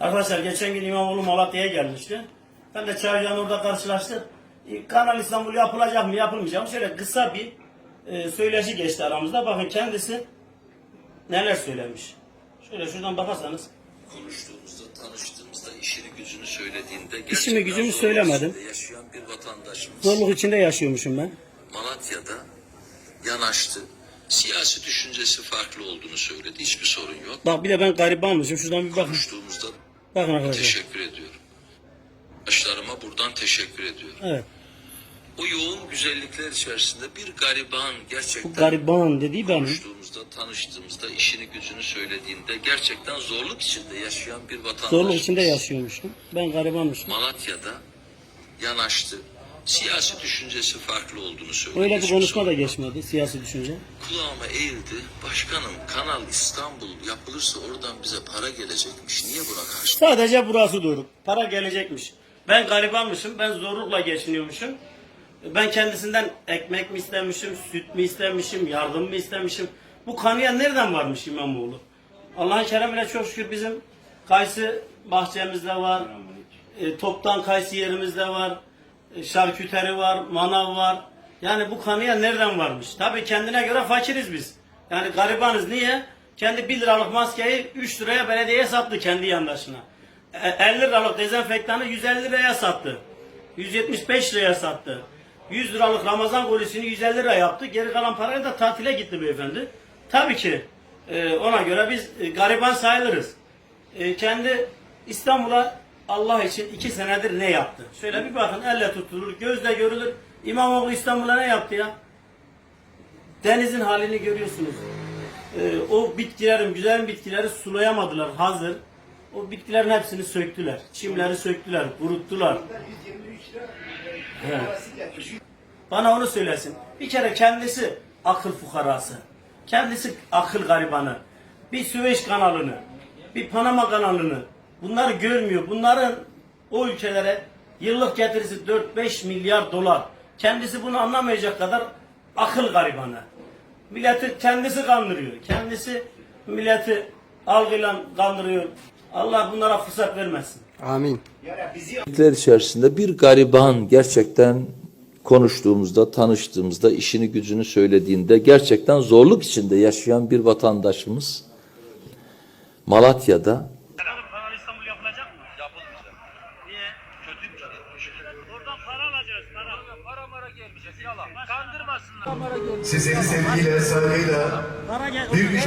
Arkadaşlar geçen gün İmamoğlu Malatya'ya gelmişti. Ben de Çaycan orada karşılaştık. E, Kanal İstanbul yapılacak mı yapılmayacak mı? Şöyle kısa bir e, söyleşi geçti aramızda. Bakın kendisi neler söylemiş. Şöyle şuradan bakarsanız. konuştuğumuzda, tanıştığımızda işini gücünü söylediğinde İşimi gücümü söylemedim. yaşayan bir vatandaşımız Zorluk içinde yaşıyormuşum ben. Malatya'da yanaştı. Siyasi düşüncesi farklı olduğunu söyledi. Hiçbir sorun yok. Bak bir de ben garibanmışım. Şuradan bir bakın. Bakın arkadaşlar. teşekkür ediyorum. Arkadaşlarıma buradan teşekkür ediyorum. Evet. O yoğun güzellikler içerisinde bir gariban Bu gerçekten gariban dediği benim. konuştuğumuzda, tanıştığımızda, işini gücünü söylediğinde gerçekten zorluk içinde yaşayan bir vatandaşımız. Zorluk içinde yaşıyormuşum. Ben garibanmışım. Malatya'da yanaştı. Siyasi düşüncesi farklı olduğunu söyledi. Öyle bir konuşma da geçmedi. Siyasi düşünce. Kulağıma eğildi. Başkanım Kanal İstanbul yapılırsa oradan bize para gelecekmiş. Niye buna karşı? Sadece burası duyduk. Para gelecekmiş. Ben garibanmışım. Ben zorlukla geçiniyormuşum. Ben kendisinden ekmek mi istemişim, süt mü istemişim, yardım mı istemişim. Bu kanıya nereden varmış İmamoğlu? Allah'ın keremiyle çok şükür bizim kayısı bahçemizde var. E, toptan kayısı yerimizde var. E, şarküteri var, manav var. Yani bu kanıya nereden varmış? Tabii kendine göre fakiriz biz. Yani garibanız. Niye? Kendi 1 liralık maskeyi 3 liraya belediyeye sattı kendi yandaşına. E, 50 liralık dezenfektanı 150 liraya sattı. 175 liraya sattı. 100 liralık Ramazan kolisini 150 lira yaptı. Geri kalan parayla da tatile gitti beyefendi. Tabii ki e, ona göre biz e, gariban sayılırız. E, kendi İstanbul'a Allah için iki senedir ne yaptı? Şöyle bir bakın elle tutulur, gözle görülür. İmamoğlu İstanbul'a ne yaptı ya? Denizin halini görüyorsunuz. E, o bitkilerin, güzel bitkileri sulayamadılar hazır. O bitkilerin hepsini söktüler. Çimleri söktüler, kuruttular. Bana onu söylesin. Bir kere kendisi akıl fukarası. Kendisi akıl garibanı. Bir Süveyş kanalını, bir Panama kanalını bunları görmüyor. Bunların o ülkelere yıllık getirisi 4-5 milyar dolar. Kendisi bunu anlamayacak kadar akıl garibanı. Milleti kendisi kandırıyor. Kendisi milleti algıyla kandırıyor. Allah bunlara fırsat vermesin. Amin. Güzellikler içerisinde bir gariban gerçekten konuştuğumuzda, tanıştığımızda, işini gücünü söylediğinde gerçekten zorluk içinde yaşayan bir vatandaşımız Malatya'da yapılacak mı? Yapılmayacak. Niye? Kötü bir şey. Oradan para alacağız. Para. Para mara gelmeyecek. Yalan. Kandırmasınlar. Sizleri sevgiyle, saygıyla bir